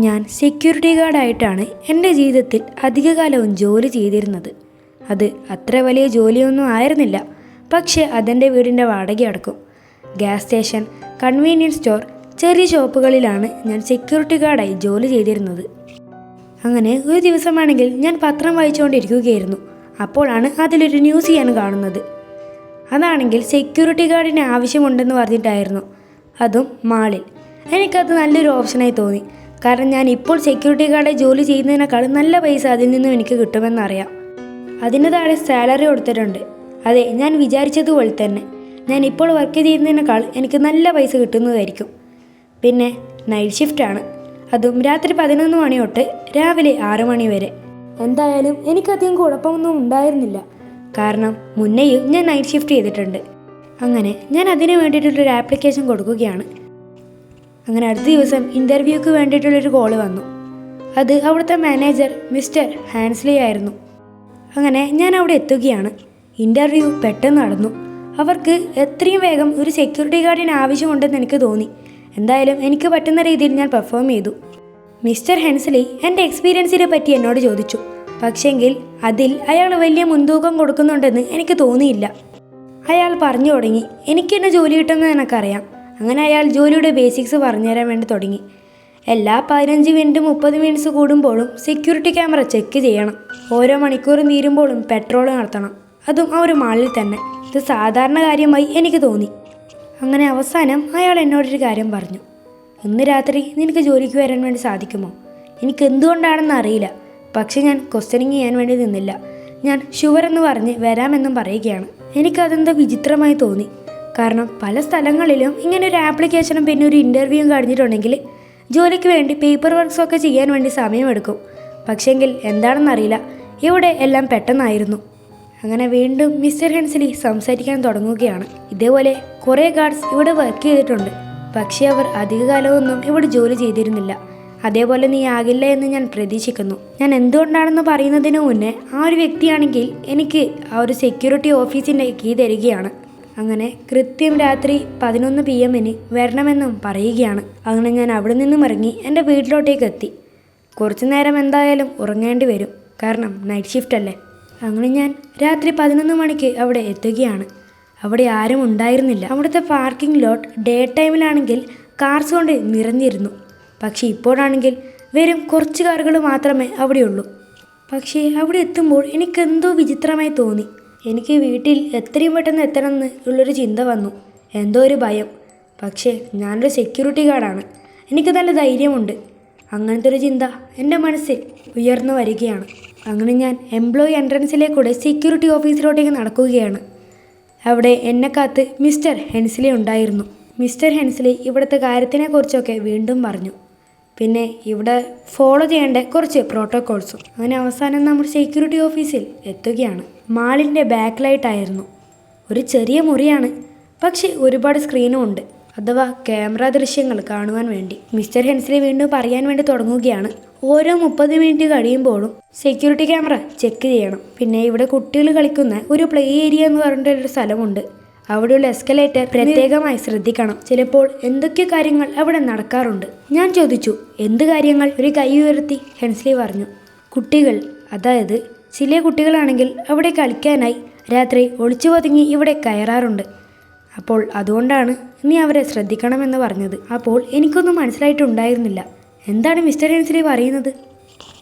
ഞാൻ സെക്യൂരിറ്റി ഗാർഡായിട്ടാണ് എന്റെ ജീവിതത്തിൽ അധികകാലവും ജോലി ചെയ്തിരുന്നത്. അത് അത്ര വലിയ ജോലിയൊന്നും ആയിരുന്നില്ല. പക്ഷേ അതെന്റെ വീടിന്റെ വാടക അടക്കും. ഗ്യാസ് സ്റ്റേഷൻ കൺവീനിയൻസ് സ്റ്റോർ ചെറിയ ഷോപ്പുകളിലാണ് ഞാൻ സെക്യൂരിറ്റി ഗാർഡായി ജോലി ചെയ്തിരുന്നത്. അങ്ങനെ ഒരു ദിവസമാണെങ്കിൽ ഞാൻ പത്രം വായിച്ചുകൊണ്ടിരിക്കുകയായിരുന്നു. അപ്പോഴാണ് അതിലൊരു ന്യൂസ് ഞാൻ കാണുന്നത്. അതാണെങ്കിൽ സെക്യൂരിറ്റി ഗാർഡിന് ആവശ്യമുണ്ടെന്ന് പറഞ്ഞിട്ടായിരുന്നു. അതും മാളിൽ. എനിക്കത് നല്ലൊരു ഓപ്ഷനായി തോന്നി. കാരണം ഞാൻ ഇപ്പോൾ സെക്യൂരിറ്റി ഗാർഡായി ജോലി ചെയ്യുന്നതിനേക്കാളും നല്ല പൈസ അതിൽ നിന്നും എനിക്ക് കിട്ടുമെന്നറിയാം. അതിന് താഴെ സാലറി കൊടുത്തിട്ടുണ്ട്. അതെ ഞാൻ വിചാരിച്ചതുപോലെ തന്നെ. ഞാൻ ഇപ്പോൾ വർക്ക് ചെയ്യുന്നതിനേക്കാൾ എനിക്ക് നല്ല പൈസ കിട്ടുന്നതായിരിക്കും. പിന്നെ നൈറ്റ് ഷിഫ്റ്റാണ് അതും രാത്രി പതിനൊന്ന് മണി തൊട്ട് രാവിലെ ആറ് മണി വരെ. എന്തായാലും എനിക്കധികം കുഴപ്പമൊന്നും ഉണ്ടായിരുന്നില്ല. കാരണം മുന്നേയും ഞാൻ നൈറ്റ് ഷിഫ്റ്റ് ചെയ്തിട്ടുണ്ട്. അങ്ങനെ ഞാൻ അതിന് വേണ്ടിയിട്ടുള്ളൊരു ആപ്ലിക്കേഷൻ കൊടുക്കുകയാണ്. അങ്ങനെ അടുത്ത ദിവസം ഇന്റർവ്യൂക്ക് വേണ്ടിയിട്ടുള്ളൊരു കോൾ വന്നു. അത് അവിടുത്തെ മാനേജർ മിസ്റ്റർ ഹാൻസ്ലി ആയിരുന്നു. അങ്ങനെ ഞാൻ അവിടെ എത്തുകയാണ്. ഇന്റർവ്യൂ പെട്ടെന്ന് നടന്നു. അവർക്ക് എത്രയും വേഗം ഒരു സെക്യൂരിറ്റി ഗാർഡിന് ആവശ്യമുണ്ടെന്ന് എനിക്ക് തോന്നി. എന്തായാലും എനിക്ക് പറ്റുന്ന രീതിയിൽ ഞാൻ പെർഫോം ചെയ്തു. മിസ്റ്റർ ഹെൻസ്ലി എന്റെ എക്സ്പീരിയൻസിനെ പറ്റി എന്നോട് ചോദിച്ചു. പക്ഷേങ്കിൽ അതിൽ അയാൾ വലിയ മുൻതൂക്കം കൊടുക്കുന്നുണ്ടെന്ന് എനിക്ക് തോന്നിയില്ല. അയാൾ പറഞ്ഞു തുടങ്ങി എനിക്ക് എന്നെ ജോലി കിട്ടുമെന്ന് എനിക്കറിയാം അങ്ങനെ അയാൾ ജോലിയുടെ ബേസിക്സ് പറഞ്ഞുതരാൻ വേണ്ടി തുടങ്ങി. എല്ലാ പതിനഞ്ച് മിനിറ്റ് മുപ്പത് മിനിറ്റ്സ് കൂടുമ്പോഴും സെക്യൂരിറ്റി ക്യാമറ ചെക്ക് ചെയ്യണം. ഓരോ മണിക്കൂറും തീരുമ്പോഴും പെട്രോൾ നടത്തണം. അതും ആ ഒരു മാളിൽ തന്നെ. ഇത് സാധാരണ കാര്യമായി എനിക്ക് തോന്നി. അങ്ങനെ അവസാനം അയാൾ എന്നോടൊരു കാര്യം പറഞ്ഞു. ഇന്ന് രാത്രി നിനക്ക് ജോലിക്ക് വരാൻ വേണ്ടി സാധിക്കുമോ? എനിക്ക് എന്തുകൊണ്ടാണെന്ന് അറിയില്ല. പക്ഷെ ഞാൻ ക്വസ്റ്റനിങ് ചെയ്യാൻ വേണ്ടി നിന്നില്ല. ഞാൻ ഷുവർ എന്ന് പറഞ്ഞ് വരാമെന്നും പറയുകയാണ്. എനിക്കതെന്തോ വിചിത്രമായി തോന്നി. കാരണം പല സ്ഥലങ്ങളിലും ഇങ്ങനെ ഒരു ആപ്ലിക്കേഷനും പിന്നെ ഒരു ഇന്റർവ്യൂവും കഴിഞ്ഞിട്ടുണ്ടെങ്കിൽ ജോലിക്ക് വേണ്ടി പേപ്പർ വർക്ക്സൊക്കെ ചെയ്യാൻ വേണ്ടി സമയമെടുക്കും. പക്ഷേങ്കിൽ എന്താണെന്നറിയില്ല ഇവിടെ എല്ലാം പെട്ടെന്നായിരുന്നു. അങ്ങനെ വീണ്ടും മിസ്റ്റർ ഹെൻസിലി സംസാരിക്കാൻ തുടങ്ങുകയാണ്. ഇതേപോലെ കുറേ ഗാർഡ്സ് ഇവിടെ വർക്ക് ചെയ്തിട്ടുണ്ട്. പക്ഷേ അവർ അധികകാലമൊന്നും ഇവിടെ ജോലി ചെയ്തിരുന്നില്ല. അതേപോലെ നീ ആകില്ല എന്ന് ഞാൻ പ്രതീക്ഷിക്കുന്നു. ഞാൻ എന്തുകൊണ്ടാണെന്ന് പറയുന്നതിന് മുന്നേ ആ ഒരു വ്യക്തിയാണെങ്കിൽ എനിക്ക് ആ ഒരു സെക്യൂരിറ്റി ഓഫീസിന്റെ കീ തരികയാണ്. അങ്ങനെ കൃത്യം രാത്രി പതിനൊന്ന് പി എമ്മിന് വരണമെന്നും പറയുകയാണ്. അങ്ങനെ ഞാൻ അവിടെ നിന്നും ഇറങ്ങി എന്റെ വീട്ടിലോട്ടേക്ക് എത്തി. കുറച്ചു നേരം എന്തായാലും ഉറങ്ങേണ്ടി വരും. കാരണം നൈറ്റ് ഷിഫ്റ്റ് അല്ലേ? അങ്ങനെ ഞാൻ രാത്രി പതിനൊന്ന് മണിക്ക് അവിടെ എത്തുകയാണ്. അവിടെ ആരും ഉണ്ടായിരുന്നില്ല. അവിടുത്തെ പാർക്കിംഗ് ലോട്ട് ഡേ ടൈമിലാണെങ്കിൽ കാർസ് കൊണ്ട് നിറഞ്ഞിരുന്നു. പക്ഷേ ഇപ്പോഴാണെങ്കിൽ വെറും കുറച്ച് കാറുകൾ മാത്രമേ അവിടെയുള്ളൂ. പക്ഷേ അവിടെ എത്തുമ്പോൾ എനിക്കെന്തോ വിചിത്രമായി തോന്നി. എനിക്ക് വീട്ടിൽ എത്രയും പെട്ടെന്ന് എത്തണം എന്ന് ഉള്ളൊരു ചിന്ത വന്നു. എന്തോ ഒരു ഭയം. പക്ഷേ ഞാനൊരു സെക്യൂരിറ്റി ഗാർഡാണ് എനിക്ക് നല്ല ധൈര്യമുണ്ട്. അങ്ങനത്തെ ഒരു ചിന്ത എന്റെ മനസ്സിൽ ഉയർന്നു വരികയാണ്. അങ്ങനെ ഞാൻ എംപ്ലോയി എൻട്രൻസിലേക്കൂടെ സെക്യൂരിറ്റി ഓഫീസിലോട്ടേക്ക് നടക്കുകയാണ്. അവിടെ എന്നെ കാത്ത് മിസ്റ്റർ ഹെൻസ്ലി ഉണ്ടായിരുന്നു. മിസ്റ്റർ ഹെൻസ്ലി ഇവിടുത്തെ കാര്യത്തിനെക്കുറിച്ചൊക്കെ വീണ്ടും പറഞ്ഞു. പിന്നെ ഇവിടെ ഫോളോ ചെയ്യേണ്ട കുറച്ച് പ്രോട്ടോകോൾസും അങ്ങനെ അവസാനം നമ്മൾ സെക്യൂരിറ്റി ഓഫീസിൽ എത്തുകയാണ്. മാളിന്റെ ബാക്ക് ലൈറ്റായിരുന്നു ഒരു ചെറിയ മുറിയാണ്. പക്ഷേ ഒരുപാട് സ്ക്രീനും ഉണ്ട്. അഥവാ ക്യാമറ ദൃശ്യങ്ങൾ കാണുവാൻ വേണ്ടി മിസ്റ്റർ ഹെൻസലി വീണ്ടും പറയാൻ വേണ്ടി തുടങ്ങുകയാണ്. ഓരോ മുപ്പത് മിനിറ്റ് കഴിയുമ്പോഴും സെക്യൂരിറ്റി ക്യാമറ ചെക്ക് ചെയ്യണം. പിന്നെ ഇവിടെ കുട്ടികൾ കളിക്കുന്ന ഒരു പ്ലേ ഏരിയ എന്ന് പറഞ്ഞിട്ടൊരു സ്ഥലമുണ്ട്. അവിടെയുള്ള എസ്കലേറ്റർ പ്രത്യേകമായി ശ്രദ്ധിക്കണം. ചിലപ്പോൾ എന്തൊക്കെ കാര്യങ്ങൾ അവിടെ നടക്കാറുണ്ട്. ഞാൻ ചോദിച്ചു എന്ത് കാര്യങ്ങൾ? ഒരു കൈ ഉയർത്തി ഹെൻസ്ലി പറഞ്ഞു കുട്ടികൾ. അതായത് ചില കുട്ടികളാണെങ്കിൽ അവിടെ കളിക്കാനായി രാത്രി ഒളിച്ചു പതുങ്ങി ഇവിടെ കയറാറുണ്ട്. അപ്പോൾ അതുകൊണ്ടാണ് നീ അവരെ ശ്രദ്ധിക്കണമെന്ന് പറഞ്ഞത്. അപ്പോൾ എനിക്കൊന്നും മനസ്സിലായിട്ടുണ്ടായിരുന്നില്ല. എന്താണ് മിസ്റ്റർ ഹെൻസ്ലി പറയുന്നത്?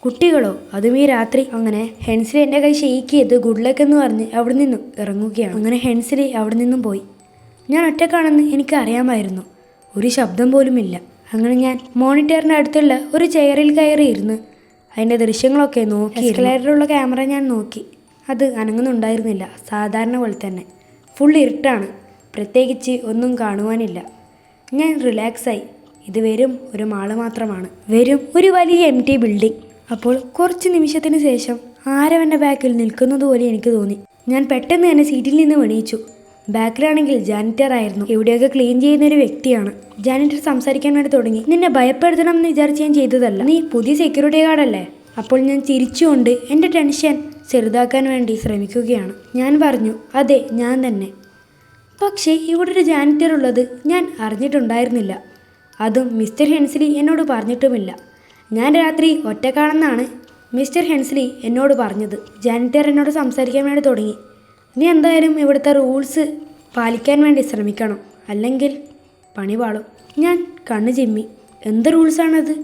കുട്ടികളോ? അതും ഈ രാത്രി അങ്ങനെ ഹെൻസിലി എന്റെ കൈ ഷെയ്ക്ക് ചെയ്ത് ഗുഡ് ലക്ക് എന്ന് പറഞ്ഞ് അവിടെ നിന്നും ഇറങ്ങുകയാണ്. അങ്ങനെ ഹെൻസിലി അവിടെ നിന്നും പോയി. ഞാൻ ഒറ്റക്കാണെന്ന് എനിക്ക് അറിയാമായിരുന്നു ഒരു ശബ്ദം പോലുമില്ല. അങ്ങനെ ഞാൻ മോണിറ്ററിന്റെ അടുത്തുള്ള ഒരു ചെയറിൽ കയറി ഇരുന്ന് അതിന്റെ ദൃശ്യങ്ങളൊക്കെ നോക്കി എസ്കലേറ്ററിലുള്ള ക്യാമറ ഞാൻ നോക്കി. അത് അനങ്ങുന്നുണ്ടായിരുന്നില്ല. സാധാരണ പോലെ തന്നെ. ഫുൾ ഇരുട്ടാണ്. പ്രത്യേകിച്ച് ഒന്നും കാണുവാനില്ല. ഞാൻ റിലാക്സായി ഇത് വെറും ഒരു മാൾ മാത്രമാണ്. വെറും ഒരു വലിയ എം ടി ബിൽഡിംഗ് അപ്പോൾ കുറച്ച് നിമിഷത്തിന് ശേഷം ആരവന്റെ ബാക്കിൽ നിൽക്കുന്നത് പോലെ എനിക്ക് തോന്നി. ഞാൻ പെട്ടെന്ന് തന്നെ സീറ്റിൽ നിന്ന് എണീച്ചു ബാക്കിലാണെങ്കിൽ ജാനിറ്റർ ആയിരുന്നു. എവിടെയൊക്കെ ക്ലീൻ ചെയ്യുന്ന ഒരു വ്യക്തിയാണ്. ജാനിറ്റർ സംസാരിക്കാൻ വേണ്ടി തുടങ്ങി. നിന്നെ ഭയപ്പെടുത്തണം എന്ന് വിചാരിച്ച് ഞാൻ ചെയ്തതല്ല. നീ പുതിയ സെക്യൂരിറ്റി ഗാർഡല്ലേ അപ്പോൾ ഞാൻ ചിരിച്ചുകൊണ്ട് എന്റെ ടെൻഷൻ ചെറുതാക്കാൻ വേണ്ടി ശ്രമിക്കുകയാണ്. ഞാൻ പറഞ്ഞു അതെ ഞാൻ തന്നെ. പക്ഷേ ഇവിടെ ഒരു ജാനിറ്റർ ഉള്ളത് ഞാൻ അറിഞ്ഞിട്ടുണ്ടായിരുന്നില്ല. അതും മിസ്റ്റർ ഹെൻസിലി എന്നോട് പറഞ്ഞിട്ടുമില്ല. ഞാൻ രാത്രി ഒറ്റക്കാണെന്നാണ് മിസ്റ്റർ ഹെൻസ്ലി എന്നോട് പറഞ്ഞത്. ജാനിറ്റർ എന്നോട് സംസാരിക്കാൻ വേണ്ടി തുടങ്ങി. നീ എന്തായാലും ഇവിടുത്തെ റൂൾസ് പാലിക്കാൻ വേണ്ടി ശ്രമിക്കണം. അല്ലെങ്കിൽ പണി പാളും. ഞാൻ കണ്ണു ചിമ്മി. എന്ത് റൂൾസാണത്?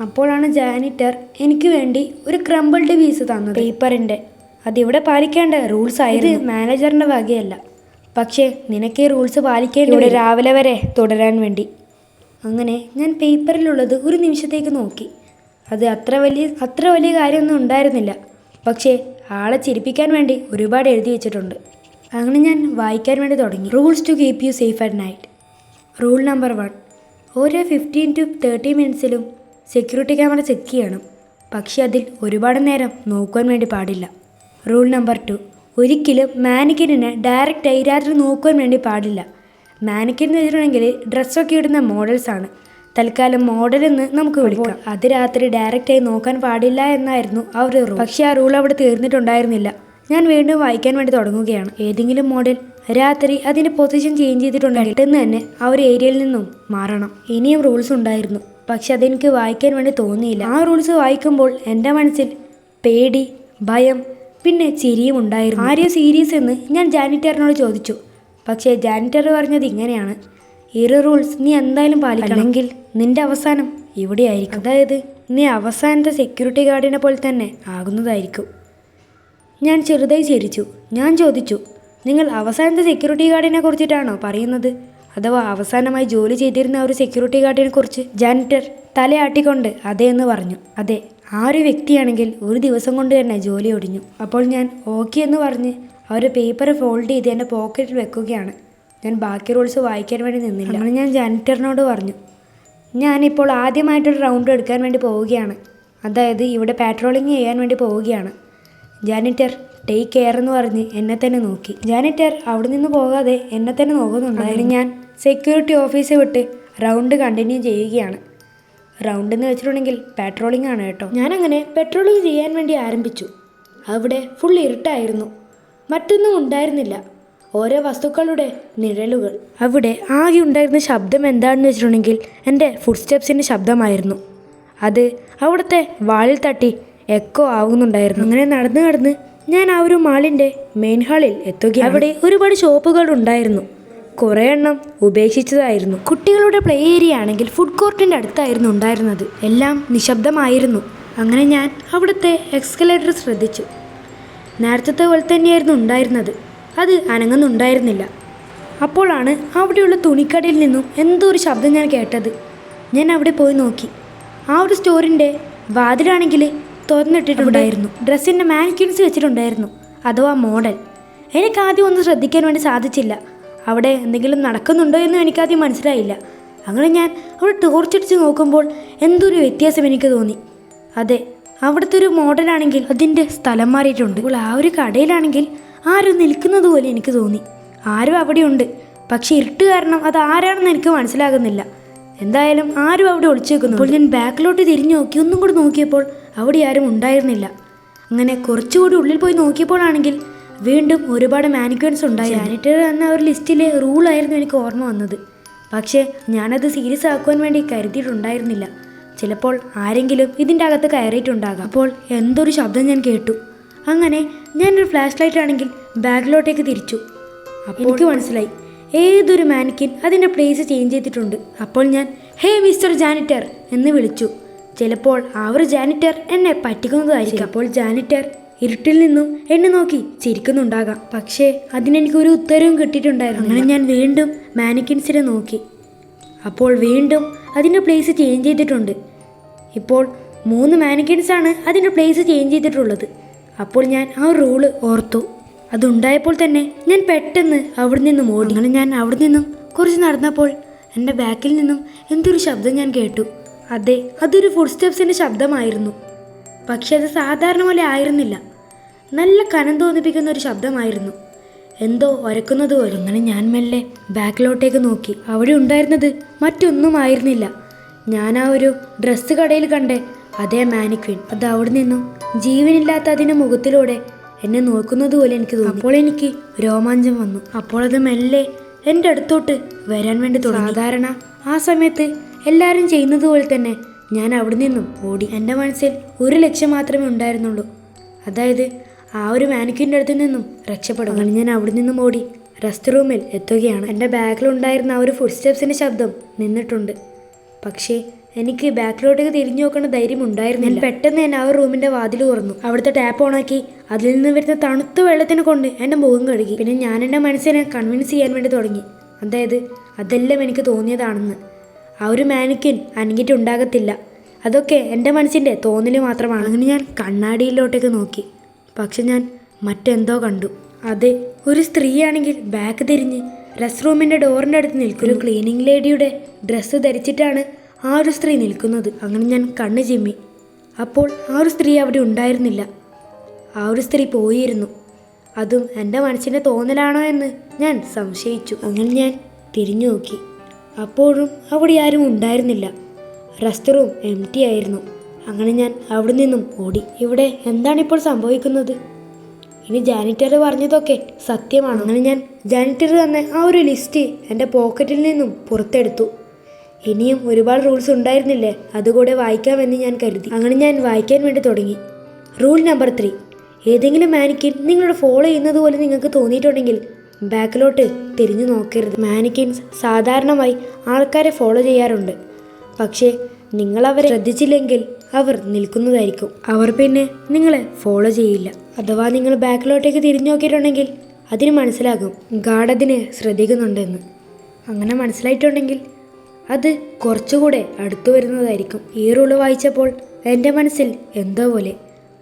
അപ്പോഴാണ് ജാനിറ്റർ എനിക്ക് വേണ്ടി ഒരു ക്രമ്പിൾഡ് പീസ് തന്നത്. പേപ്പറിന്റെ. അതിവിടെ പാലിക്കേണ്ട റൂൾസ് ആയത് മാനേജറിന്റെ വകയല്ല. പക്ഷേ നിനക്ക് ഈ റൂൾസ് പാലിക്കേണ്ടി ഇവിടെ രാവിലെ വരെ തുടരാൻ വേണ്ടി. അങ്ങനെ ഞാൻ പേപ്പറിലുള്ളത് ഒരു നിമിഷത്തേക്ക് നോക്കി. അത് അത്ര വലിയ അത്ര വലിയ കാര്യമൊന്നും ഉണ്ടായിരുന്നില്ല. പക്ഷേ ആളെ ചിരിപ്പിക്കാൻ വേണ്ടി ഒരുപാട് എഴുതി വെച്ചിട്ടുണ്ട്. അങ്ങനെ ഞാൻ വായിക്കാൻ വേണ്ടി തുടങ്ങി. Rules to keep you safe at night rule number one ഓരോ ഫിഫ്റ്റീൻ ടു തേർട്ടി മിനിറ്റ്സിലും സെക്യൂരിറ്റി ക്യാമറ ചെക്ക് ചെയ്യണം. പക്ഷേ അതിൽ ഒരുപാട് നേരം നോക്കുവാൻ വേണ്ടി പാടില്ല. റൂൾ നമ്പർ ടു ഒരിക്കലും മാനിക്കിനെ ഡയറക്റ്റ് രാത്രി നോക്കുവാൻ വേണ്ടി പാടില്ല. മാനിക്കിൻ എന്ന് വെച്ചിട്ടുണ്ടെങ്കിൽ ഡ്രസ്സൊക്കെ ഇടുന്ന മോഡൽസാണ് തൽക്കാലം മോഡൽ എന്ന് നമുക്ക് വിളിക്കാം. അത് രാത്രി ഡയറക്റ്റായി നോക്കാൻ പാടില്ല എന്നായിരുന്നു ആ ഒരു റൂൾ പക്ഷേ ആ റൂൾ അവിടെ തീർന്നിട്ടുണ്ടായിരുന്നില്ല. ഞാൻ വീണ്ടും വായിക്കാൻ വേണ്ടി തുടങ്ങുകയാണ്. ഏതെങ്കിലും മോഡൽ രാത്രി അതിന്റെ പൊസിഷൻ ചേഞ്ച് ചെയ്തിട്ടുണ്ടെങ്കിൽ പെട്ടെന്ന് തന്നെ ആ ഒരു ഏരിയയിൽ നിന്നും മാറണം. ഇനിയും റൂൾസ് ഉണ്ടായിരുന്നു. പക്ഷെ അതെനിക്ക് വായിക്കാൻ വേണ്ടി തോന്നിയില്ല. ആ റൂൾസ് വായിക്കുമ്പോൾ എന്റെ മനസ്സിൽ പേടി ഭയം പിന്നെ ചിരിയും ഉണ്ടായിരുന്നു. ആര്യ സീരീസ് എന്ന് ഞാൻ ജാനിറ്ററിനോട് ചോദിച്ചു. പക്ഷേ ജാനിറ്റർ പറഞ്ഞത് ഇങ്ങനെയാണ്. ഈ ഒരു റൂൾസ് നീ എന്തായാലും പാലിക്കണം. അല്ലെങ്കിൽ നിന്റെ അവസാനം ഇവിടെയായിരിക്കും. അതായത് നീ അവസാനത്തെ സെക്യൂരിറ്റി ഗാർഡിനെ പോലെ തന്നെ ആകുന്നതായിരിക്കും. ഞാൻ ചെറുതായി ചിരിച്ചു. ഞാൻ ചോദിച്ചു നിങ്ങൾ അവസാനത്തെ സെക്യൂരിറ്റി ഗാർഡിനെ കുറിച്ചിട്ടാണോ പറയുന്നത്? അഥവാ അവസാനമായി ജോലി ചെയ്തിരുന്ന ഒരു സെക്യൂരിറ്റി ഗാർഡിനെ കുറിച്ച് ജാനിറ്റർ തലയാട്ടിക്കൊണ്ട് അതെ എന്ന് പറഞ്ഞു. അതെ ആ ഒരു വ്യക്തിയാണെങ്കിൽ ഒരു ദിവസം കൊണ്ട് തന്നെ ജോലി ഒടിഞ്ഞു. അപ്പോൾ ഞാൻ ഓക്കെ എന്ന് പറഞ്ഞ് അവരുടെ പേപ്പർ ഫോൾഡ് ചെയ്ത് എന്റെ പോക്കറ്റിൽ വെക്കുകയാണ്. ഞാൻ ബാക്കി റൂൾസ് വായിക്കാൻ വേണ്ടി നിന്നില്ല. അങ്ങനെ ഞാൻ ജാനിറ്ററിനോട് പറഞ്ഞു ഞാനിപ്പോൾ ആദ്യമായിട്ടൊരു റൗണ്ട് എടുക്കാൻ വേണ്ടി പോവുകയാണ്. അതായത് ഇവിടെ പാട്രോളിങ് ചെയ്യാൻ വേണ്ടി പോവുകയാണ്. ജാനിറ്റർ ടേക്ക് കെയർ എന്ന് പറഞ്ഞ് എന്നെ തന്നെ നോക്കി. ജാനിറ്റർ അവിടെ നിന്ന് പോകാതെ എന്നെ തന്നെ നോക്കുന്നുണ്ടായിരുന്നു ഞാൻ. സെക്യൂരിറ്റി ഓഫീസ് വിട്ട് റൗണ്ട് കണ്ടിന്യൂ ചെയ്യുകയാണ്. റൗണ്ട് എന്ന് വെച്ചിട്ടുണ്ടെങ്കിൽ പാട്രോളിംഗ് ആണ് കേട്ടോ. ഞാനങ്ങനെ പെട്രോളിംഗ് ചെയ്യാൻ വേണ്ടി ആരംഭിച്ചു. അവിടെ ഫുൾ ഇരുട്ടായിരുന്നു. മറ്റൊന്നും ഉണ്ടായിരുന്നില്ല. ഓരോ വസ്തുക്കളുടെ നിഴലുകൾ. അവിടെ ആകെ ഉണ്ടായിരുന്ന ശബ്ദം എന്താണെന്ന് വെച്ചിട്ടുണ്ടെങ്കിൽ എന്റെ ഫുഡ് സ്റ്റെപ്സിന്റെ ശബ്ദമായിരുന്നു. അത് അവിടുത്തെ വാളിൽ തട്ടി എക്കോ ആവുന്നുണ്ടായിരുന്നു. അങ്ങനെ നടന്ന് നടന്ന് ഞാൻ ആ ഒരു മാളിന്റെ മെയിൻ ഹാളിൽ എത്തുകയാണ്. അവിടെ ഒരുപാട് ഷോപ്പുകൾ ഉണ്ടായിരുന്നു. കുറേ എണ്ണം ഉപേക്ഷിച്ചതായിരുന്നു. കുട്ടികളുടെ പ്ലേ ഏരിയ ആണെങ്കിൽ ഫുഡ് കോർട്ടിന്റെ അടുത്തായിരുന്നു ഉണ്ടായിരുന്നത്. എല്ലാം നിശബ്ദമായിരുന്നു. അങ്ങനെ ഞാൻ അവിടുത്തെ എക്സ്കലേറ്റർ ശ്രദ്ധിച്ചു. നേരത്തെ പോലെ തന്നെയായിരുന്നു ഉണ്ടായിരുന്നത്. അത് അനങ്ങുന്നുണ്ടായിരുന്നില്ല. അപ്പോഴാണ് അവിടെയുള്ള തുണിക്കടയിൽ നിന്നും എന്തോ ഒരു ശബ്ദം ഞാൻ കേട്ടത്. ഞാൻ അവിടെ പോയി നോക്കി. ആ ഒരു സ്റ്റോറിന്റെ വാതിലാണെങ്കിൽ തുറന്നിട്ടിട്ടുണ്ടായിരുന്നു. ഡ്രസ്സിന്റെ മാനിക്യൂൻസ് വെച്ചിട്ടുണ്ടായിരുന്നു. അഥവാ മോഡൽ? എനിക്ക് ആദ്യം ഒന്നും ശ്രദ്ധിക്കാൻ വേണ്ടി സാധിച്ചില്ല. അവിടെ എന്തെങ്കിലും നടക്കുന്നുണ്ടോ എന്ന് എനിക്കാദ്യം മനസ്സിലായില്ല. അങ്ങനെ ഞാൻ അവിടെ ടോർച്ചടിച്ച് നോക്കുമ്പോൾ എന്തൊരു വ്യത്യാസം എനിക്ക് തോന്നി. അതെ അവിടുത്തെ ഒരു മോഡലാണെങ്കിൽ അതിന്റെ സ്ഥലം മാറിയിട്ടുണ്ട്. അപ്പോൾ ആ ഒരു കടയിലാണെങ്കിൽ ആരും നിൽക്കുന്നത് പോലെ എനിക്ക് തോന്നി. ആരും അവിടെയുണ്ട്. പക്ഷേ ഇരുട്ട് കാരണം അത് ആരാണെന്ന് എനിക്ക് മനസ്സിലാകുന്നില്ല. എന്തായാലും ആരും അവിടെ ഒളിച്ചു വെക്കുന്നു അപ്പോൾ ഞാൻ ബാക്കിലോട്ട് തിരിഞ്ഞു നോക്കി ഒന്നും കൂടി നോക്കിയപ്പോൾ അവിടെ ആരും ഉണ്ടായിരുന്നില്ല. അങ്ങനെ കുറച്ചുകൂടി ഉള്ളിൽ പോയി നോക്കിയപ്പോഴാണെങ്കിൽ വീണ്ടും ഒരുപാട് മാനിക്യൂൻസ് ഉണ്ടായി. സാനിറ്റർ എന്ന ഒരു ലിസ്റ്റിലെ റൂളായിരുന്നു എനിക്ക് ഓർമ്മ വന്നത്. പക്ഷേ ഞാനത് സീരിയസ് ആക്കുവാൻ വേണ്ടി കരുതിയിട്ടുണ്ടായിരുന്നില്ല. ചിലപ്പോൾ ആരെങ്കിലും ഇതിന്റെ അകത്ത് കയറിയിട്ടുണ്ടാകാം. അപ്പോൾ എന്തൊരു ശബ്ദം ഞാൻ കേട്ടു. അങ്ങനെ ഞാനൊരു ഫ്ലാഷ് ലൈറ്റ് ആണെങ്കിൽ ബാഗിലോട്ടേക്ക് തിരിച്ചു. അപ്പോൾ എനിക്ക് മനസ്സിലായി. ഏതൊരു മാനിക്കിൻ അതിന്റെ പ്ലേസ് ചേഞ്ച് ചെയ്തിട്ടുണ്ട്. അപ്പോൾ ഞാൻ ഹേ മിസ്റ്റർ ജാനിറ്റർ എന്ന് വിളിച്ചു. ചിലപ്പോൾ ആ ഒരു ജാനിറ്റർ എന്നെ പറ്റിക്കുന്നതായിരിക്കും. അപ്പോൾ ജാനിറ്റർ ഇരുട്ടിൽ നിന്നും എന്നെ നോക്കി ചിരിക്കുന്നുണ്ടാകാം. പക്ഷേ അതിനെനിക്കൊരു ഉത്തരവും കിട്ടിയിട്ടുണ്ടായിരുന്നു അങ്ങനെ ഞാൻ വീണ്ടും മാനിക്കിൻസിനെ നോക്കി. അപ്പോൾ വീണ്ടും അതിന്റെ പ്ലേസ് ചേഞ്ച് ചെയ്തിട്ടുണ്ട്. ഇപ്പോൾ മൂന്ന് മാനിക്കിൻസാണ് അതിന്റെ പ്ലേസ് ചേഞ്ച് ചെയ്തിട്ടുള്ളത്. അപ്പോൾ ഞാൻ ആ റൂൾ ഓർത്തു. അതുണ്ടായപ്പോൾ തന്നെ ഞാൻ പെട്ടെന്ന് അവിടെ നിന്നും ഓടി. അങ്ങനെ ഞാൻ അവിടെ നിന്നും കുറച്ച് നടന്നപ്പോൾ എന്റെ ബാക്കിൽ നിന്നും എന്തൊരു ശബ്ദം ഞാൻ കേട്ടു. അതെ അതൊരു ഫുഡ് സ്റ്റെപ്സിന്റെ ശബ്ദമായിരുന്നു. പക്ഷെ അത് സാധാരണ പോലെ ആയിരുന്നില്ല. നല്ല കനം തോന്നിപ്പിക്കുന്ന ഒരു ശബ്ദമായിരുന്നു. എന്തോ ഒരക്കുന്നത് പോലെ അങ്ങനെ ഞാൻ മെല്ലെ ബാക്കിലോട്ടേക്ക് നോക്കി. അവിടെ ഉണ്ടായിരുന്നത് മറ്റൊന്നും ആയിരുന്നില്ല ഞാൻ ആ ഒരു ഡ്രസ്സ് കടയിൽ കണ്ടേ അതേ മാനിക്വിൻ. അത് അവിടെ നിന്നും ജീവനില്ലാത്ത അതിന്റെ മുഖത്തിലൂടെ എന്നെ നോക്കുന്നത് പോലെ എനിക്ക് തോന്നി. അപ്പോൾ എനിക്ക് രോമാഞ്ചം വന്നു. അപ്പോൾ അത് മെല്ലെ എന്റെ അടുത്തോട്ട് വരാൻ വേണ്ടി തുടങ്ങി. സാധാരണ ആ സമയത്ത് എല്ലാവരും ചെയ്യുന്നത് പോലെ തന്നെ ഞാൻ അവിടെ നിന്നും ഓടി. എന്റെ മനസ്സിൽ ഒരു ലക്ഷ്യം മാത്രമേ ഉണ്ടായിരുന്നുള്ളൂ. അതായത് ആ ഒരു മാനിക്വിന്റെ അടുത്ത് നിന്നും രക്ഷപ്പെടും അങ്ങനെ ഞാൻ അവിടെ നിന്നും ഓടി റെസ്റ്റ് റൂമിൽ എത്തുകയാണ്. എന്റെ ബാഗിലുണ്ടായിരുന്ന ആ ഒരു ഫുഡ് സ്റ്റെപ്സിന്റെ ശബ്ദം നിന്നിട്ടുണ്ട്. പക്ഷേ എനിക്ക് ബാക്കിലോട്ടേക്ക് തിരിഞ്ഞു നോക്കേണ്ട ധൈര്യം ഉണ്ടായിരുന്നില്ല. ഞാൻ പെട്ടെന്ന് തന്നെ ആ റൂമിന്റെ വാതിൽ തുറന്നു. അവിടുത്തെ ടാപ്പ് ഓണാക്കി അതിൽ നിന്ന് വരുന്ന തണുത്ത വെള്ളത്തിനെ കൊണ്ട് എന്റെ മുഖം കഴുകി. പിന്നെ ഞാൻ എന്റെ മനസ്സിനെ കൺവിൻസ് ചെയ്യാൻ വേണ്ടി തുടങ്ങി. അതായത് അതെല്ലാം എനിക്ക് തോന്നിയതാണെന്ന്. ആ ഒരു മാനിക്കൻ അനങ്ങിയിട്ടുണ്ടാകത്തില്ല അതൊക്കെ എന്റെ മനസ്സിന്റെ തോന്നൽ മാത്രമാണ്. അങ്ങനെ ഞാൻ കണ്ണാടിയിലോട്ടേക്ക് നോക്കി. പക്ഷെ ഞാൻ മറ്റെന്തോ കണ്ടു. അതെ ഒരു സ്ത്രീയാണെങ്കിൽ ബാക്ക് തിരിഞ്ഞ് റെസ്റ്റ് റൂമിന്റെ ഡോറിന്റെ അടുത്ത് നിൽക്കും ഒരു ക്ലീനിങ് ലേഡിയുടെ ഡ്രസ്സ് ധരിച്ചിട്ടാണ് ആ ഒരു സ്ത്രീ നിൽക്കുന്നത്. അങ്ങനെ ഞാൻ കണ്ണു ചിമ്മി. അപ്പോൾ ആ ഒരു സ്ത്രീ അവിടെ ഉണ്ടായിരുന്നില്ല. ആ ഒരു സ്ത്രീ പോയിരുന്നു. അതും എന്റെ മനസ്സിന്റെ തോന്നലാണോ എന്ന് ഞാൻ സംശയിച്ചു. അങ്ങനെ ഞാൻ തിരിഞ്ഞു നോക്കി. അപ്പോഴും അവിടെ ആരും ഉണ്ടായിരുന്നില്ല. റെസ്റ്റ് റൂം എം ടി ആയിരുന്നു. അങ്ങനെ ഞാൻ അവിടെ നിന്നും ഓടി. ഇവിടെ എന്താണിപ്പോൾ സംഭവിക്കുന്നത്? ഇനി ജാനിറ്റർ പറഞ്ഞതൊക്കെ സത്യമാണ്. അങ്ങനെ ഞാൻ ജാനിറ്റർ തന്നെ ആ ഒരു ലിസ്റ്റ് എന്റെ പോക്കറ്റിൽ നിന്നും പുറത്തെടുത്തു. ഇനിയും ഒരുപാട് റൂൾസ് ഉണ്ടായിരുന്നില്ലേ? അതുകൂടെ വായിക്കാമെന്ന് ഞാൻ കരുതി. അങ്ങനെ ഞാൻ വായിക്കാൻ വേണ്ടി തുടങ്ങി. റൂൾ നമ്പർ ത്രീ ഏതെങ്കിലും മാനിക്കിൻ നിങ്ങളുടെ ഫോളോ ചെയ്യുന്നത് പോലെ നിങ്ങൾക്ക് തോന്നിയിട്ടുണ്ടെങ്കിൽ ബാക്കിലോട്ട് തിരിഞ്ഞു നോക്കരുത്. മാനിക്കിൻസ് സാധാരണമായി ആൾക്കാരെ ഫോളോ ചെയ്യാറുണ്ട്. പക്ഷേ നിങ്ങൾ അവരെ ശ്രദ്ധിച്ചില്ലെങ്കിൽ അവർ നിൽക്കുന്നതായിരിക്കും. അവർ പിന്നെ നിങ്ങളെ ഫോളോ ചെയ്യില്ല. അഥവാ നിങ്ങൾ ബാക്കിലോട്ടേക്ക് തിരിഞ്ഞു നോക്കിയിട്ടുണ്ടെങ്കിൽ അതിന് മനസ്സിലാകും ഗാഡ് അതിനെ ശ്രദ്ധിക്കുന്നുണ്ടെന്ന്. അങ്ങനെ മനസ്സിലായിട്ടുണ്ടെങ്കിൽ അത് കുറച്ചുകൂടെ അടുത്തു വരുന്നതായിരിക്കും ഈ റൂൾ വായിച്ചപ്പോൾ എന്റെ മനസ്സിൽ എന്തോ പോലെ.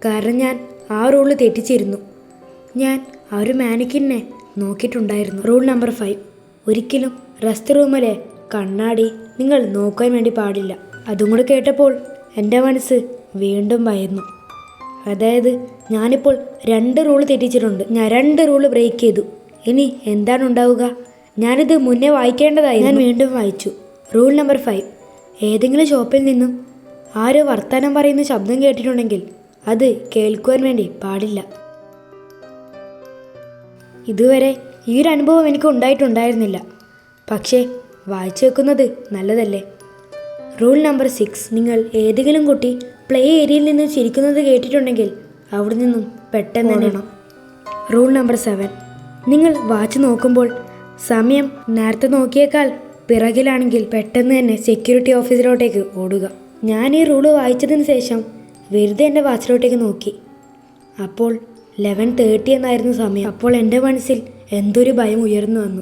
കാരണം ഞാൻ ആ റൂൾ തെറ്റിച്ചിരുന്നു. ഞാൻ ആ ഒരു മാനിക്കിനെ നോക്കിയിട്ടുണ്ടായിരുന്നു. റൂൾ നമ്പർ ഫൈവ് ഒരിക്കലും റെസ്റ്റ് റൂമിലെ കണ്ണാടി നിങ്ങൾ നോക്കാൻ വേണ്ടി പാടില്ല. അതും കൂടെ കേട്ടപ്പോൾ എന്റെ മനസ്സ് വീണ്ടും ഭയന്നു. അതായത് ഞാനിപ്പോൾ രണ്ട് റൂൾ തെറ്റിച്ചിട്ടുണ്ട്. ഞാൻ രണ്ട് റൂൾ ബ്രേക്ക് ചെയ്തു. ഇനി എന്താണ് ഉണ്ടാവുക? ഞാനിത് മുന്നേ വായിക്കേണ്ടതായി ഞാൻ വീണ്ടും വായിച്ചു. റൂൾ നമ്പർ ഫൈവ് ഏതെങ്കിലും ഷോപ്പിൽ നിന്നും ആരോ വർത്തമാനം പറയുന്ന ശബ്ദം കേട്ടിട്ടുണ്ടെങ്കിൽ അത് കേൾക്കുവാൻ വേണ്ടി പാടില്ല. ഇതുവരെ ഈ ഒരു അനുഭവം എനിക്ക് ഉണ്ടായിട്ടുണ്ടായിരുന്നില്ല. പക്ഷേ വായിച്ചു വെക്കുന്നത് നല്ലതല്ലേ? റൂൾ നമ്പർ സിക്സ് നിങ്ങൾ ഏതെങ്കിലും കുട്ടി പ്ലേ ഏരിയയിൽ നിന്ന് ചിരിക്കുന്നത് കേട്ടിട്ടുണ്ടെങ്കിൽ അവിടെ നിന്നും പെട്ടെന്ന് എണ്ണണം റൂൾ നമ്പർ സെവൻ നിങ്ങൾ വാച്ച് നോക്കുമ്പോൾ സമയം നേരത്തെ നോക്കിയേക്കാൾ പിറകിലാണെങ്കിൽ പെട്ടെന്ന് തന്നെ സെക്യൂരിറ്റി ഓഫീസിലോട്ടേക്ക് ഓടുക. ഞാൻ ഈ റൂൾ വായിച്ചതിന് ശേഷം വെറുതെ എന്റെ വാച്ചിലോട്ടേക്ക് നോക്കി. അപ്പോൾ ലെവൻ തേർട്ടി എന്നായിരുന്നു സമയം. അപ്പോൾ എന്റെ മനസ്സിൽ എന്തൊരു ഭയം ഉയർന്നു വന്നു.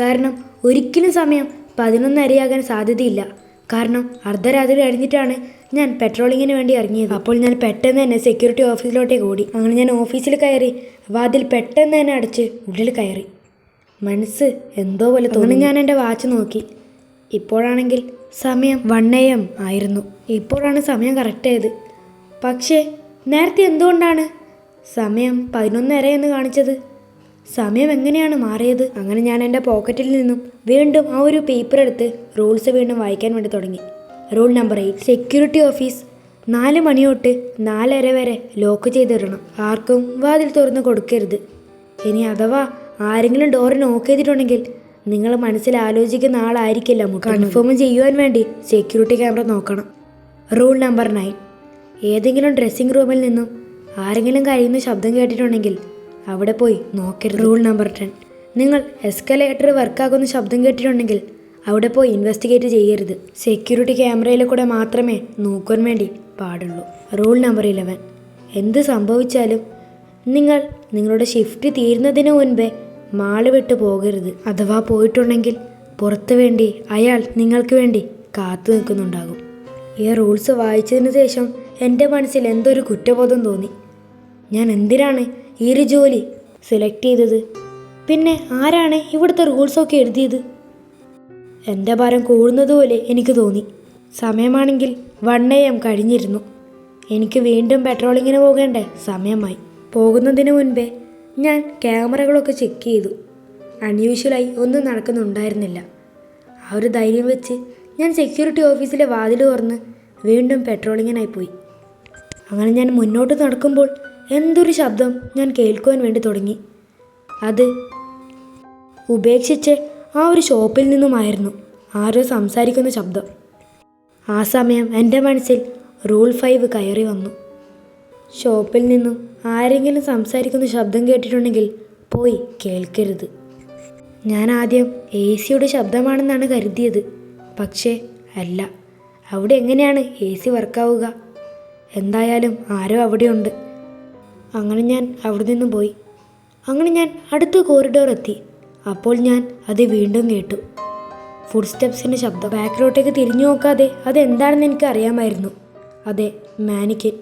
കാരണം ഒരിക്കലും സമയം പതിനൊന്നരയാകാൻ സാധ്യതയില്ല. കാരണം അർദ്ധരാത്രി കഴിഞ്ഞിട്ടാണ് ഞാൻ പെട്രോളിങ്ങിന് വേണ്ടി ഇറങ്ങിയത്. അപ്പോൾ ഞാൻ പെട്ടെന്ന് തന്നെ സെക്യൂരിറ്റി ഓഫീസിലോട്ടേക്ക് ഓടി. അങ്ങനെ ഞാൻ ഓഫീസിൽ കയറി വാതിൽ പെട്ടെന്ന് തന്നെ അടച്ച് ഉള്ളിൽ കയറി. മനസ്സ് എന്തോ പോലെ തോന്നി. ഞാൻ എന്റെ വാച്ച് നോക്കി. ഇപ്പോഴാണെങ്കിൽ സമയം വൺ എ എം ആയിരുന്നു. ഇപ്പോഴാണ് സമയം കറക്റ്റ് ആയത്. പക്ഷേ നേരത്തെ എന്തുകൊണ്ടാണ് സമയം പതിനൊന്നര എന്ന് കാണിച്ചത്? സമയം എങ്ങനെയാണ് മാറിയത്? അങ്ങനെ ഞാൻ എന്റെ പോക്കറ്റിൽ നിന്നും വീണ്ടും ആ ഒരു പേപ്പർ എടുത്ത് റൂൾസ് വീണ്ടും വായിക്കാൻ വേണ്ടി തുടങ്ങി. Rule number eight security office നാല് മണി തൊട്ട് നാലര വരെ ലോക്ക് ചെയ്തിടണം. ആർക്കും വാതിൽ തുറന്ന് കൊടുക്കരുത്. ഇനി അഥവാ ആരെങ്കിലും ഡോർ നോക്ക് ചെയ്തിട്ടുണ്ടെങ്കിൽ നിങ്ങൾ മനസ്സിൽ ആലോചിക്കുന്ന ആളായിരിക്കില്ല കൺഫേം ചെയ്യുവാൻ വേണ്ടി സെക്യൂരിറ്റി ക്യാമറ നോക്കണം. റൂൾ നമ്പർ നയൻ ഏതെങ്കിലും ഡ്രസ്സിംഗ് റൂമിൽ നിന്നും ആരെങ്കിലും കഴിയുന്ന ശബ്ദം കേട്ടിട്ടുണ്ടെങ്കിൽ അവിടെ പോയി നോക്കരുത്. റൂൾ നമ്പർ ടെൻ നിങ്ങൾ എസ്കലേറ്റർ വർക്കാക്കുന്ന ശബ്ദം കേട്ടിട്ടുണ്ടെങ്കിൽ അവിടെ പോയി ഇൻവെസ്റ്റിഗേറ്റ് ചെയ്യരുത്. സെക്യൂരിറ്റി ക്യാമറയിൽ കൂടെ മാത്രമേ നോക്കാൻ വേണ്ടി പാടുള്ളൂ. റൂൾ നമ്പർ ഇലവൻ എന്ത് സംഭവിച്ചാലും നിങ്ങൾ നിങ്ങളുടെ ഷിഫ്റ്റ് തീരുന്നതിന് മുൻപേ മാൾ വിട്ടു പോകരുത്. അഥവാ പോയിട്ടുണ്ടെങ്കിൽ പുറത്തു വേണ്ടി അയാൾ നിങ്ങൾക്ക് വേണ്ടി കാത്തു നിൽക്കുന്നുണ്ടാകും. ഈ റൂൾസ് വായിച്ചതിന് ശേഷം എന്റെ മനസ്സിൽ എന്തൊരു കുറ്റബോധം തോന്നി. ഞാൻ എന്തിനാണ് ഈ ഒരു ജോലി സെലക്ട് ചെയ്തത്? പിന്നെ ആരാണ് ഇവിടുത്തെ റൂൾസൊക്കെ എഴുതിയത്? എന്റെ ഭാരം കൂടുന്നതുപോലെ എനിക്ക് തോന്നി. സമയമാണെങ്കിൽ വൺ എ എം കഴിഞ്ഞിരുന്നു. എനിക്ക് വീണ്ടും പെട്രോളിങ്ങിന് പോകേണ്ട സമയമായി. പോകുന്നതിന് മുൻപേ ഞാൻ ക്യാമറകളൊക്കെ ചെക്ക് ചെയ്തു. അൺയൂഷ്വലായി ഒന്നും നടക്കുന്നുണ്ടായിരുന്നില്ല. ആ ഒരു ധൈര്യം വെച്ച് ഞാൻ സെക്യൂരിറ്റി ഓഫീസിലെ വാതിൽ തുറന്ന് വീണ്ടും പെട്രോളിങ്ങിനായി പോയി. അങ്ങനെ ഞാൻ മുന്നോട്ട് നടക്കുമ്പോൾ എന്തൊരു ശബ്ദം ഞാൻ കേൾക്കുവാൻ വേണ്ടി തുടങ്ങി. അത് ഉപേക്ഷിച്ച് ആ ഒരു ഷോപ്പിൽ നിന്നുമായിരുന്നു ആരോ സംസാരിക്കുന്ന ശബ്ദം. ആ സമയം എന്റെ മനസ്സിൽ റൂൾ ഫൈവ് കയറി വന്നു. ഷോപ്പിൽ നിന്നും ആരെങ്കിലും സംസാരിക്കുന്ന ശബ്ദം കേട്ടിട്ടുണ്ടെങ്കിൽ പോയി കേൾക്കരുത്. ഞാൻ ആദ്യം എ സിയുടെ ശബ്ദമാണെന്നാണ് കരുതിയത്. പക്ഷേ അല്ല. അവിടെ എങ്ങനെയാണ് എ സി വർക്കാവുക? എന്തായാലും ആരോ അവിടെയുണ്ട്. അങ്ങനെ ഞാൻ അവിടെ നിന്ന് പോയി. അങ്ങനെ ഞാൻ അടുത്ത കോറിഡോർ എത്തി. അപ്പോൾ ഞാൻ അത് വീണ്ടും കേട്ടു. ഫുഡ് സ്റ്റെപ്സിന്റെ ശബ്ദം ബാക്കിലോട്ടേക്ക് തിരിഞ്ഞു നോക്കാതെ അതെന്താണെന്ന് എനിക്ക് അറിയാമായിരുന്നു അതെ മാനിക്കിൻ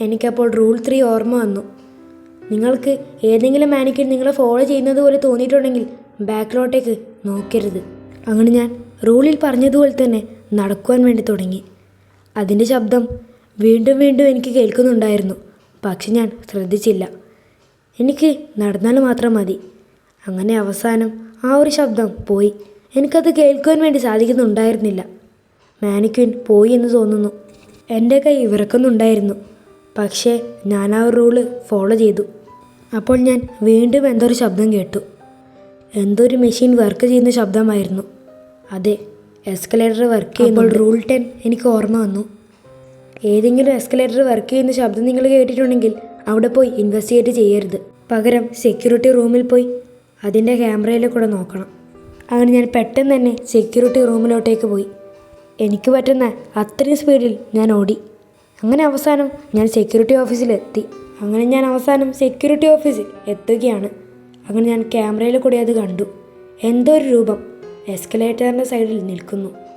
എനിക്കപ്പോൾ റൂൾ ത്രീ ഓർമ്മ വന്നു. നിങ്ങൾക്ക് ഏതെങ്കിലും മാനിക്കിൻ നിങ്ങളെ ഫോളോ ചെയ്യുന്നത് പോലെ തോന്നിയിട്ടുണ്ടെങ്കിൽ ബാക്കിലോട്ടേക്ക് നോക്കരുത്. അങ്ങനെ ഞാൻ റൂളിൽ പറഞ്ഞതുപോലെ തന്നെ നടക്കുവാൻ വേണ്ടി തുടങ്ങി. അതിന്റെ ശബ്ദം വീണ്ടും വീണ്ടും എനിക്ക് കേൾക്കുന്നുണ്ടായിരുന്നു. പക്ഷെ ഞാൻ ശ്രദ്ധിച്ചില്ല. എനിക്ക് നടന്നാൽ മാത്രം മതി. അങ്ങനെ അവസാനം ആ ഒരു ശബ്ദം പോയി. എനിക്കത് കേൾക്കുവാൻ വേണ്ടി സാധിക്കുന്നുണ്ടായിരുന്നില്ല. മാനിക്വിൻ പോയി എന്ന് തോന്നുന്നു. എന്റെ കൈ വിറക്കുന്നുണ്ടായിരുന്നു. പക്ഷേ ഞാൻ ആ റൂൾ ഫോളോ ചെയ്തു. അപ്പോൾ ഞാൻ വീണ്ടും എന്തൊരു ശബ്ദം കേട്ടു. എന്തൊരു ഒരു മെഷീൻ വർക്ക് ചെയ്യുന്ന ശബ്ദമായിരുന്നു. അതെ എസ്കലേറ്റർ വർക്ക് ചെയ്യുമ്പോൾ റൂൾ ടെൻ എനിക്ക് ഓർമ്മ വന്നു. ഏതെങ്കിലും എസ്കലേറ്റർ വർക്ക് ചെയ്യുന്ന ശബ്ദം നിങ്ങൾ കേട്ടിട്ടുണ്ടെങ്കിൽ അവിടെ പോയി ഇൻവെസ്റ്റിഗേറ്റ് ചെയ്യരുത്. പകരം സെക്യൂരിറ്റി റൂമിൽ പോയി അതിന്റെ ക്യാമറയിൽ കൂടെ നോക്കണം. അങ്ങനെ ഞാൻ പെട്ടെന്ന് തന്നെ സെക്യൂരിറ്റി റൂമിലോട്ടേക്ക് പോയി. എനിക്ക് പറ്റുന്ന അത്രയും സ്പീഡിൽ ഞാൻ ഓടി. അങ്ങനെ അവസാനം ഞാൻ സെക്യൂരിറ്റി ഓഫീസിലെത്തി അങ്ങനെ ഞാൻ അവസാനം സെക്യൂരിറ്റി ഓഫീസിൽ എത്തുകയാണ്. അങ്ങനെ ഞാൻ ക്യാമറയിൽ കൂടി അത് കണ്ടു. എന്തോ ഒരു രൂപം. എസ്കലേറ്ററിന്റെ സൈഡിൽ നിൽക്കുന്നു.